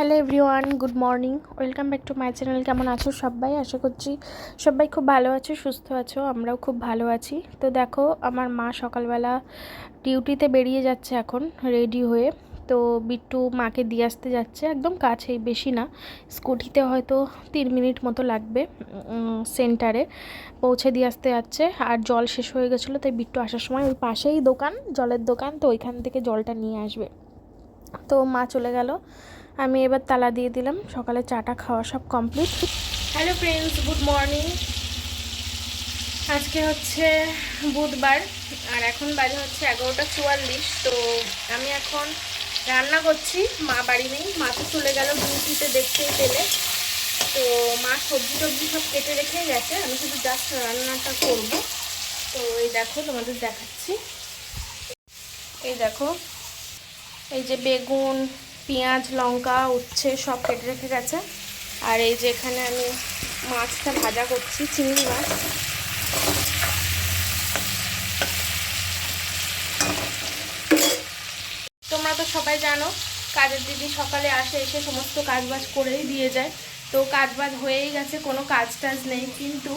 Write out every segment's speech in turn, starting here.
Hello everyone, good morning. Welcome back to my channel. কেমন আছো সবাই? আশা করছি সবাই খুব ভালো আছো, সুস্থ আছো, আমরাও খুব ভালো আছি। তো দেখো, আমার মা সকালবেলা ডিউটিতে বেরিয়ে যাচ্ছে এখন, রেডি হয়ে। তো বিট্টু মাকে দিয়ে আসতে যাচ্ছে, একদম কাছেই, বেশি না। স্কুটিতে হয়তো তিন মিনিট মতো লাগবে সেন্টারে পৌঁছে দিয়ে আসতে যাচ্ছে। আর জল শেষ হয়ে গেছিল, তাই বিট্টু আসার সময় ওই পাশেই দোকান, জলের দোকান, তো ওইখান থেকে জলটা নিয়ে আসবে। তো মা চলে গেল। আমি এবার তালা দিয়ে দিলাম। সকালে চাটা খাওয়া সব complete. Hello friends, good morning. আজকে হচ্ছে বুধবার, আর এখন বাজে হচ্ছে এগারোটা চুয়াল্লিশ। তো আমি এখন রান্না করছি, মা বাড়ি নেই। মা তো চলে গেল ডিউটিতে দেখতেই পেলে। তো মা সবজি টবজি সব কেটে রেখে গেছে। আমি শুধু জাস্ট রান্নাটা করব। তো এই দেখো, তোমাদের দেখাচ্ছি। এই দেখো, এই যে বেগুন পেঁয়াজ, লঙ্কা, উচ্ছে সব কেটে রেখে গেছে। আর এই যে এখানে আমি মাছটা ভাজা করছি, চিংড়ি মাছ। তোমরা তো সবাই জানো, কাজের দিদি সকালে আসে, এসে সমস্ত কাজবাজ করেই দিয়ে যায়। তো কাজবাজ হয়েই গেছে, কোনো কাজ টাজ নেই। কিন্তু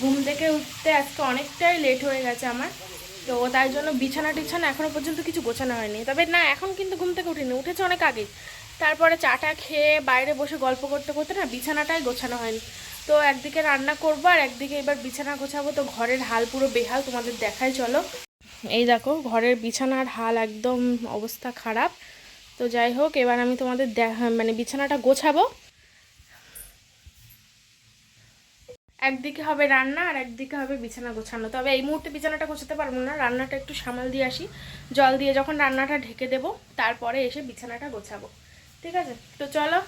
ঘুম থেকে উঠতে আজকে অনেকটাই লেট হয়ে গেছে আমার। তো তাই জন্য বিছানা টিছানা এখনও পর্যন্ত কিছু গোছানো হয়নি। তবে না, এখন কিন্তু ঘুম থেকে উঠিনি, উঠেছে অনেক আগে। তারপরে চাটা খেয়ে বাইরে বসে গল্প করতে করতে না বিছানাটাই গোছানো হয়নি। তো একদিকে রান্না করব আর একদিকে এবার বিছানা গোছাবো। তো ঘরের হাল পুরো বেহাল, তোমাদের দেখাই, চলো। এই দেখো, ঘরের বিছানার হাল একদম অবস্থা খারাপ। তো যাই হোক, এবার আমি তোমাদের মানে বিছানাটা গোছাবো। একদিকে হবে রান্না আর একদিকে হবে বিছানা গোছানো। তবে এই মুহূর্তে বিছানাটা গোছাতে পারব না, রান্নাটা একটু সামাল দিয়ে আসি। জল দিয়ে যখন রান্নাটা ঢেকে দেব, তারপরে এসে বিছানাটা গোছাবো। ঠিক আছে? তো চলো,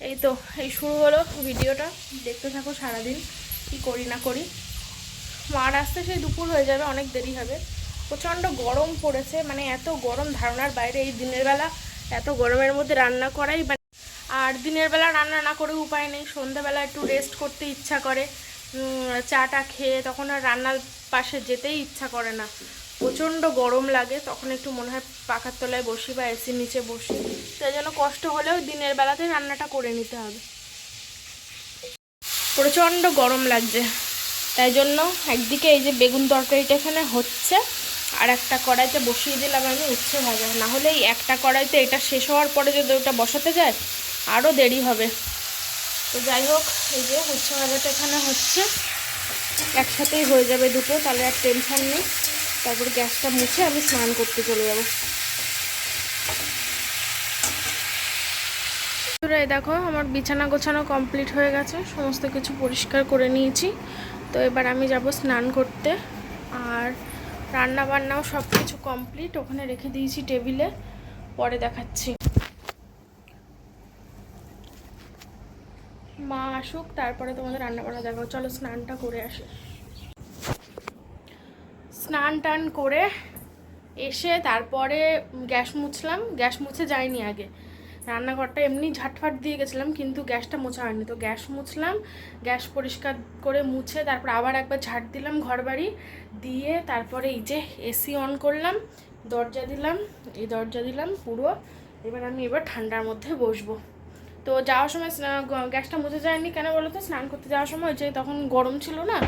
এই তো, এই শুরু হলো ভিডিওটা। দেখতে থাকো সারাদিন কি করি না করি। মার আসতে সেই দুপুর হয়ে যাবে, অনেক দেরি হবে। প্রচণ্ড গরম পড়েছে মানে এত গরম ধারণার বাইরে এই দিনের বেলা এত গরমের মধ্যে রান্না করাই আর দিনের বেলা রান্না না করে উপায় নেই। সন্ধ্যাবেলা একটু রেস্ট করতে ইচ্ছা করে। চাটা খেয়ে তখন আর রান্নার পাশে যেতেই ইচ্ছা করে না। প্রচণ্ড গরম লাগে, তখন একটু মনে হয় পাখার তলায় বসি বা এসির নিচে বসি। তাই জন্য কষ্ট হলেও দিনের বেলাতে রান্নাটা করে নিতে হবে। প্রচণ্ড গরম লাগছে। তাই জন্য একদিকে এই যে বেগুন তরকারিটা এখানে হচ্ছে, আর একটা কড়াইতে বসিয়ে দিলাম আমি উচ্ছে ভাজা। না হলে এই একটা কড়াইতে এটা শেষ হওয়ার পরে যদি ওটা বসাতে যায় আরও দেরি হবে। তো যাই হোক, এই যে উচ্ছে ভাজাটা এখানে হচ্ছে। একসাথেই হয়ে যাবে দুটো, তাহলে আর টেনশান নেই। তারপর গ্যাসটা মুছে আমি স্নান করতে চলে যাব। দেখো, আমার বিছানা গোছানো কমপ্লিট হয়ে গেছে। সমস্ত কিছু পরিষ্কার করে নিয়েছি। তো এবার আমি যাব স্নান করতে। আর রান্না বান্নাও সব কিছু কমপ্লিট ওখানে রেখে দিয়েছি টেবিলে। পরে দেখাচ্ছি। মা আসুক, তারপরে তোমাদের রান্না বান্না দেখাবো। চলো স্নানটা করে আসি। স্নান টান করে এসে তারপরে গ্যাস মুছলাম। গ্যাস মুছে যায়নি আগে। রান্নাঘরটা এমনি ঝাটফাট দিয়ে গেছিলাম, কিন্তু গ্যাসটা মোছা হয়নি। তো গ্যাস মুছলাম, গ্যাস পরিষ্কার করে মুছে তারপর আবার একবার ঝাট দিলাম ঘর বাড়ি দিয়ে তারপরে এই যে এসি অন করলাম, দরজা দিলাম, এই দরজা দিলাম পুরো। এবার আমি এবার ঠান্ডার মধ্যে বসবো। তো যাওয়ার সময় গ্যাসটা মুছে যায়নি। কেন বলো তো? স্নান করতে যাওয়ার সময় যে তখন গরম ছিল না,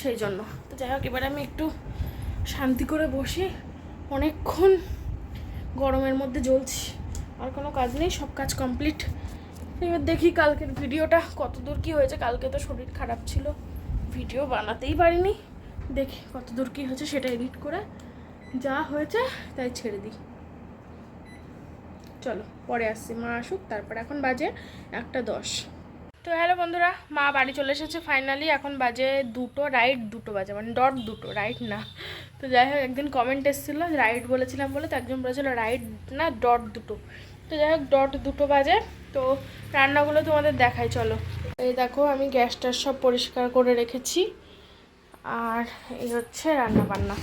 সেই জন্য। তো যাই হোক, এবার আমি একটু শান্তি করে বসি। অনেকক্ষণ গরমের মধ্যে জ্বলছি। আর কোনো কাজ নেই, সব কাজ কমপ্লিট। এবার দেখি কালকের ভিডিওটা কত দূর কী হয়েছে। কালকে তো শরীর খারাপ ছিল, ভিডিও বানাতেই পারিনি। দেখি কত দূর কী হয়েছে, সেটা এডিট করে যা হয়েছে তাই ছেড়ে দিই। চলো, পরে আসছি। মা আসুক, তারপর এখন বাজে একটা দশ। তো হ্যালো বন্ধুরা, মা বাড়ি চলে এসেছে ফাইনালি এখন বাজে দুটো রাইট দুটো বাজে মানে ডট দুটো রাইট না। তো যাই হোক, একদিন কমেন্ট এসেছিল রাইট বলেছিলাম বলে তো একজন বলেছিল রাইট না ডট দুটো। তো যাই হোক ডট দুটো বাজে, তো রান্নাগুলো তোমাদের দেখাই, চলো। এই দেখো, আমি গ্যাসটা সব পরিষ্কার করে রেখেছি, আর এই হচ্ছে রান্না বান্না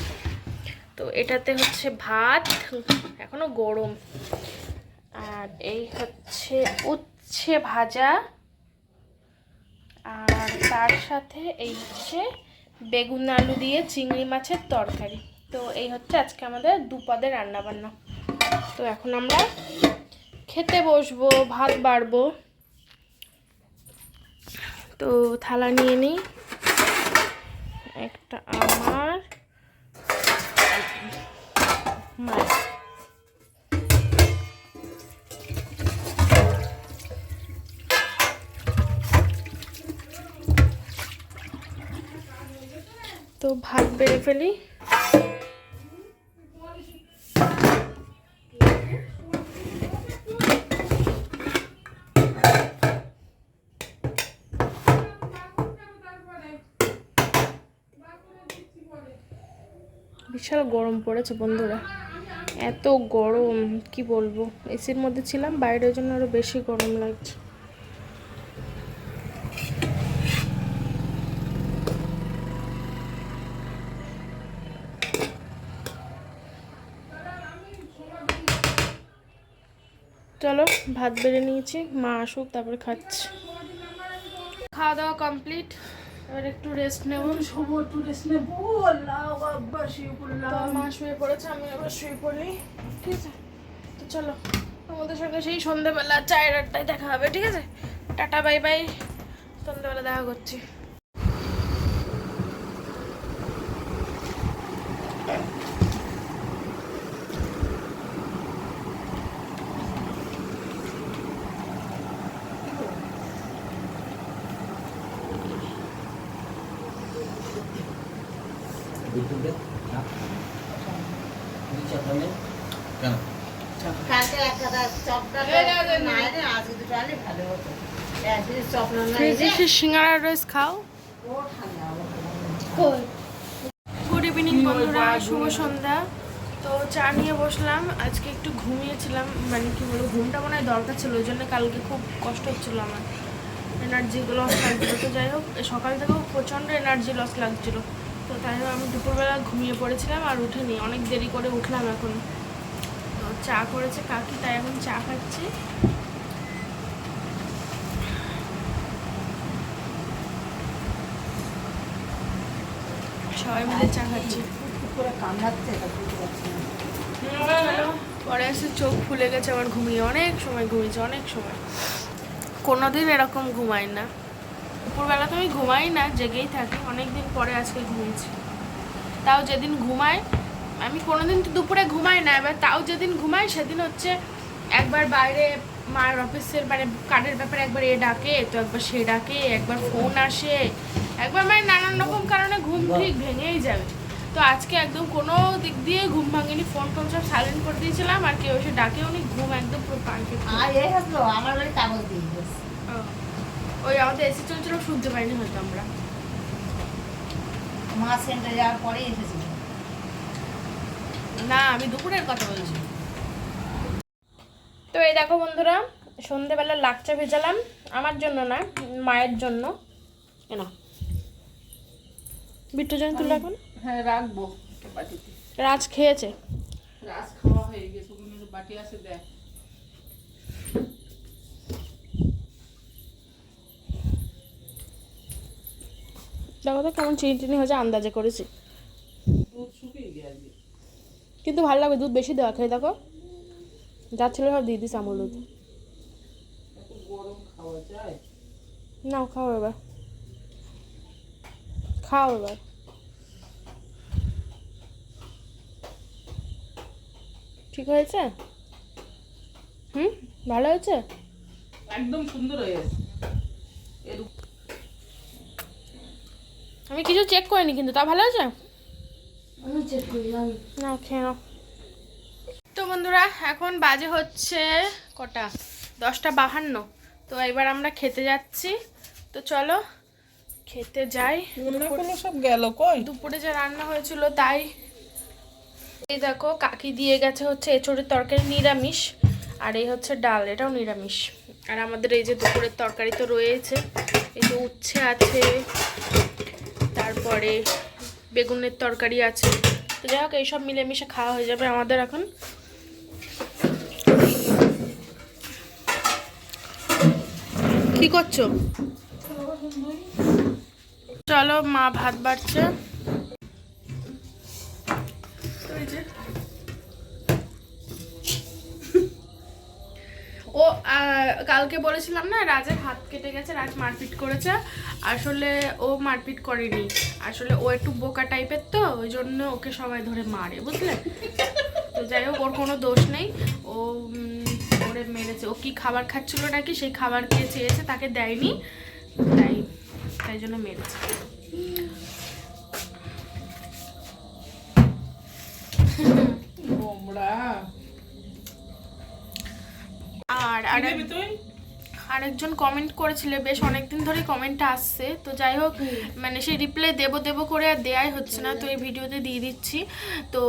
তো এটাতে হচ্ছে ভাত এখনও গরম। আর এই হচ্ছে উচ্ছে ভাজা। আর তার সাথে এই হচ্ছে বেগুন আলু দিয়ে চিংড়ি মাছের তরকারি। তো এই হচ্ছে আজকে আমাদের দুপদে রান্নাবান্না। তো এখন আমরা খেতে বসবো, ভাত বাড়বো। তো থালা নিয়ে নিই। একটা আমার মায়ের তো ভাত বেড়ে ফেলি। বিশাল গরম পড়েছে বন্ধুরা। এত গরম, কি বলব? এসির মধ্যে ছিলাম, বাইরের জন্য আরও বেশি গরম লাগছে চলো ভাত বেড়ে নিয়েছি মা আসুক তারপরে খাচ্ছি। খাওয়া দাওয়া কমপ্লিট এবার একটু রেস্ট নেব। শুভ একটু রেস্ট নেব। আব্বা শুয়ে পড়লাম। মা শুয়ে পড়েছে আমি আবার শুয়ে পড়ি। ঠিক আছে? তো চলো আমাদের সঙ্গে সেই সন্ধ্যেবেলা চায়ের আড্ডায় দেখা হবে ঠিক আছে? Tata bye bye. সন্ধ্যেবেলা দেখা করছি বিদ্যুৎ কেন কালকে একটা চপটা না রে আজকে দুটো আনলে ভালো হতো একদিন চপ না ফ্রিজে সে সিঙ্গারা রোজ খাও। গুড ইভিনিং বন্ধুরা শুভ সন্ধ্যা। তো চা নিয়ে বসলাম। আজকে একটু ঘুমিয়েছিলাম মানে কি বলব ঘুমটা মনে হয় দরকার ছিল ওই জন্য কালকে খুব কষ্ট হচ্ছিল আমার। এনার্জি লস লাগছিল। তো যাই হোক সকাল থেকেও প্রচণ্ড এনার্জি লস লাগছিল। তো তাই আমি দুপুরবেলা ঘুমিয়ে পড়েছিলাম আর উঠিনি। অনেক দেরি করে উঠলাম এখন। তো চা করেছে কাকি, তাই এখন চা খাচ্ছি। সবাই মিলে চা খাচ্ছি। পরে এসে চোখ ফুলে গেছে আমার ঘুমিয়ে, অনেক সময় ঘুমিয়েছে, অনেক সময়। কোনোদিন এরকম ঘুমাই না। দুপুরবেলা তো আমি ঘুমাই না জেগেই থাকি অনেক দিন পরে আজকে ঘুমিয়েছি। তাও যেদিন ঘুমাই আমি কোনোদিন তো দুপুরে ঘুমাই না এবার তাও যেদিন ঘুমাই সেদিন হচ্ছে একবার বাইরে মার অফিসের মানে কার্ডের ব্যাপারে একবার এ ডাকে তো একবার সে ডাকে একবার ফোন আসে একবার মানে নানান রকম কারণে ঘুম ঠিক ভেঙেই যাবে। তো আজকে একদম কোনো দিক দিয়ে ঘুম ভাঙেনি ফোন টোন সব সাইলেন্ট করে দিয়েছিলাম আর কেউ এসে ডাকেও নি ঘুম একদম পুরো পারফেক্ট। আমার বাড়ি কাগজ দিয়ে ওই আমাদের এসি চলছিল শুনতে পাইনি হয়তো আমরা। মা সেন্টারে যাওয়ার পরে এসেছিল। না আমি দুপুরের কথা বলছি। তো এই দেখো বন্ধুরা সন্ধেবেলা লাকচা ভেজালাম আমার জন্য না মায়ের জন্য। কেন বিট্টু জন তুলে রাখুন হ্যাঁ রাখব রাজ খেয়েছে। রাজ খাওয়া হয়ে গেছে বাটি আছে দেখ। দেখো তো কেমন চিনি টিনি হয়েছে, আন্দাজে করেছি। কিন্তু ভালো লাগবে, দুধ বেশি দেওয়া, খেয়ে দেখো। যা ছিল সব দিয়ে দিস আমল দুধ। নাও, খাও এবার। খাও এবার। ঠিক হয়েছে? হুম, ভালো হয়েছে? একদম সুন্দর হয়েছে আমি কিছু চেক করিনি কিন্তু তা ভালো আছে? আমি চেক করলাম না খেয়ে নাও। তো বন্ধুরা এখন বাজে হচ্ছে কটা? দশটা বাহান্ন। তো এবার আমরা খেতে যাচ্ছি। তো চলো খেতে যাই। সব গেল কই? দুপুরে যে রান্না হয়েছিল তাই। এই দেখো কাকি দিয়ে গেছে হচ্ছে এঁচড়ের তরকারি নিরামিষ। আর এই হচ্ছে ডাল এটাও নিরামিষ। আর আমাদের এই যে দুপুরের তরকারি তো রয়েছে এই যে উচ্ছে আছে তারপরে বেগুনের তরকারি আছে। তো যাই হোক, এইসব মিলেমিশে খাওয়া হয়ে যাবে আমাদের এখন। কি করছ? চলো, মা ভাত বাড়ছে। ও কালকে বলেছিলাম না, রাজের হাত কেটে গেছে, রাজ মারপিট করেছে। আসলে ও মারপিট করেনি। আসলে ও একটু বোকা টাইপের তো ওই জন্য ওকে সবাই ধরে মারে বুঝলে? তো যাই হোক ওর কোনো দোষ নেই। ও ওরে মেরেছে। ও কি খাবার খাচ্ছিল নাকি? সেই খাবার খেয়ে চেয়েছে তাকে দেয়নি। তাই তাই জন্য মেরেছে। আর আর আরেকজন কমেন্ট করেছিলে বেশ অনেকদিন ধরে কমেন্টটা আসছে। তো যাই হোক মানে সেই রিপ্লাই দেবো দেবো করে আর দেয়াই হচ্ছে না তো এই ভিডিওতে দিয়ে দিচ্ছি। তো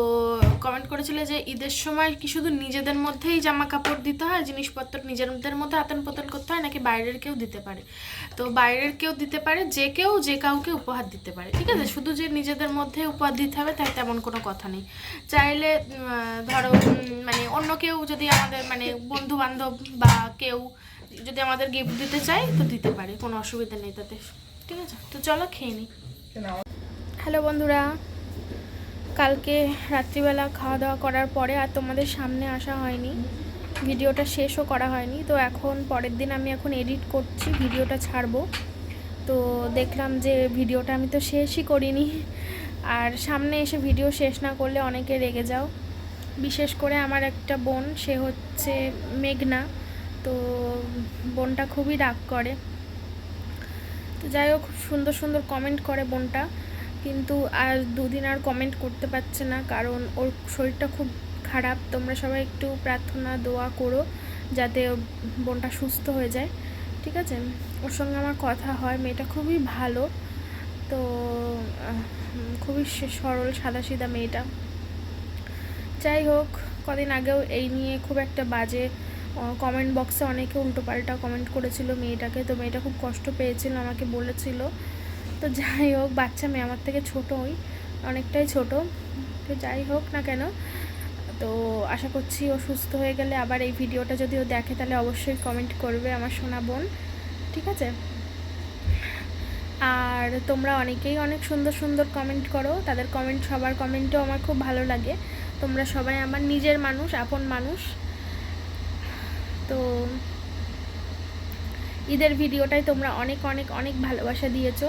কমেন্ট করেছিলে যে ঈদের সময় কি শুধু নিজেদের মধ্যেই জামা কাপড় দিতে হয় জিনিসপত্র নিজেদের মধ্যে আতন পতন করতে হয় নাকি বাইরের কেউ দিতে পারে? তো বাইরের কেউ দিতে পারে যে কেউ যে কাউকে উপহার দিতে পারে ঠিক আছে? শুধু যে নিজেদের মধ্যে উপহার দিতে হবে তাই তেমন কোনো কথা নেই। চাইলে ধরো মানে অন্য কেউ যদি আমাদের মানে বন্ধু বান্ধব বা কেউ যদি আমাদের গিফট দিতে চায়, তো দিতে পারে, কোনো অসুবিধা নেই তাতে। ঠিক আছে? তো চলো খেয়ে নিই হ্যালো বন্ধুরা, কালকে রাত্রিবেলা খাওয়া দাওয়া করার পরে আর তোমাদের সামনে আসা হয়নি। ভিডিওটা শেষও করা হয়নি, তো এখন পরের দিন আমি এখন এডিট করছি, ভিডিওটা ছাড়বো। তো দেখলাম যে ভিডিওটা আমি তো শেষই করিনি, আর সামনে এসে ভিডিও শেষ না করলে অনেকে রেগে যাও। বিশেষ করে আমার একটা বোন, সে হচ্ছে মেঘনা। তো বোনটা খুবই রাগ করে। তো যাই হোক, সুন্দর সুন্দর কমেন্ট করে বোনটা। কিন্তু আর দুদিন আর কমেন্ট করতে পারছে না, কারণ ওর শরীরটা খুব খারাপ। তোমরা সবাই একটু প্রার্থনা, দোয়া করো যাতে বোনটা সুস্থ হয়ে যায়। ঠিক আছে? ওর সঙ্গে আমার কথা হয়। মেয়েটা খুবই ভালো। তো খুবই সরল, সাদাসিধা মেয়েটা। যাই হোক, কদিন আগেও এই নিয়ে খুব একটা বাজে কমেন্ট বক্সে অনেকে উল্টোপাল্টা কমেন্ট করেছিল মেয়েটাকে। তো মেয়েটা খুব কষ্ট পেয়েছিল, আমাকে বলেছিল। তো যাই হোক, বাচ্চা মেয়ে, আমার থেকে ছোটোই অনেকটাই ছোট। তো যাই হোক না কেন, তো আশা করছি ও সুস্থ হয়ে গেলে। আবার এই ভিডিওটা যদি ও দেখে, তাহলে অবশ্যই কমেন্ট করবে আমার সোনা বোন। ঠিক আছে? আর তোমরা অনেকেই অনেক সুন্দর সুন্দর কমেন্ট করো। তাদের কমেন্ট সবার কমেন্টও আমার খুব ভালো লাগে। তোমরা সবাই আমার নিজের মানুষ, আপন মানুষ। তো ঈদের ভিডিওটাই তোমরা অনেক অনেক অনেক ভালোবাসা দিয়েছ।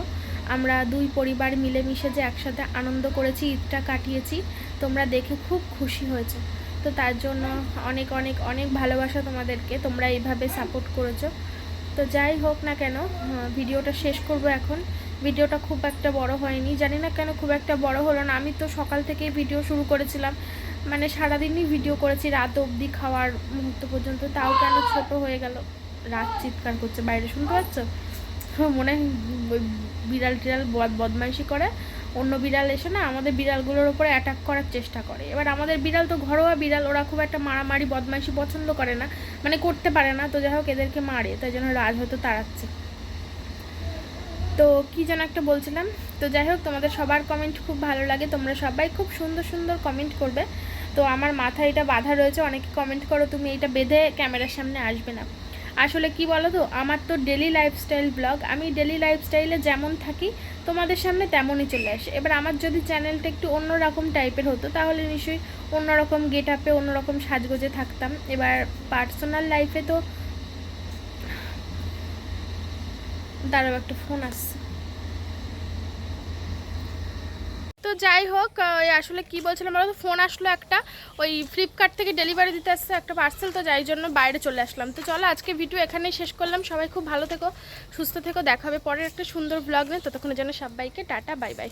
আমরা দুই পরিবার মিলেমিশে যে একসাথে আনন্দ করেছি, ঈদটা কাটিয়েছি, তোমরা দেখে খুব খুশি হয়েছে। তো তার জন্য অনেক অনেক অনেক ভালোবাসা তোমাদেরকে, তোমরা এইভাবে সাপোর্ট করেছ। তো যাই হোক না কেন ভিডিওটা শেষ করব এখন। ভিডিওটা খুব একটা বড় হয়নি। জানি না কেন খুব একটা বড় হলো না। আমি তো সকাল থেকেই ভিডিও শুরু করেছিলাম। মানে সারাদিনই ভিডিও করেছি, রাত অবধি খাওয়ার মুহূর্ত পর্যন্ত, তাও কেন ছোট হয়ে গেল? রাত চিৎকার করছে, বাইরে শুনতে পাচ্ছ? মনে হয় বিড়াল টিড়াল বদমাইশি করে। অন্য বিড়াল এসে না আমাদের বিড়ালগুলোর উপরে অ্যাটাক করার চেষ্টা করে। এবার আমাদের বিড়াল তো ঘরোয়া বিড়াল, ওরা খুব একটা মারামারি, বদমাইশি পছন্দ করে না। মানে করতে পারে না, তো যাই হোক এদেরকে মারে, তাই জন্য রাজ হয়তো তাড়াচ্ছে। তো কি যেন একটা বলছিলাম? তো যাই হোক তোমাদের সবার কমেন্ট খুব ভালো লাগে, তোমরা সবাই খুব সুন্দর সুন্দর কমেন্ট করবে। তো আমার মাথায় এটা বাধা রয়েছে, অনেকে কমেন্ট করো তুমি এটা বেঁধে ক্যামেরার সামনে আসবে না। আসলে কি বলো তো আমার তো ডেলি লাইফস্টাইল ব্লগ আমি ডেলি লাইফস্টাইলে যেমন থাকি, তোমাদের সামনে তেমনই চলে আসে। এবার আমার যদি চ্যানেলটা একটু অন্যরকম টাইপের হতো, তাহলে নিশ্চয়ই অন্যরকম গেট আপে অন্যরকম সাজগোজে থাকতাম। এবার পার্সোনাল লাইফে তো, দাঁড়াও, একটা ফোন আসছে। তো যাই হোক আসলে কি বলছিলাম বলো তো ফোন আসলো একটা, ওই ফ্লিপকার্ট থেকে ডেলিভারি দিতে আসছে একটা পার্সেল তো যাই জন্য বাইরে চলে আসলাম। তো চলো আজকে ভিডিও এখানেই শেষ করলাম, সবাই খুব ভালো থেকো, সুস্থ থেকো দেখাবে পরের একটা সুন্দর ব্লগ নিয়ে, ততক্ষণের জন্য সবাইকে টাটা বাই বাই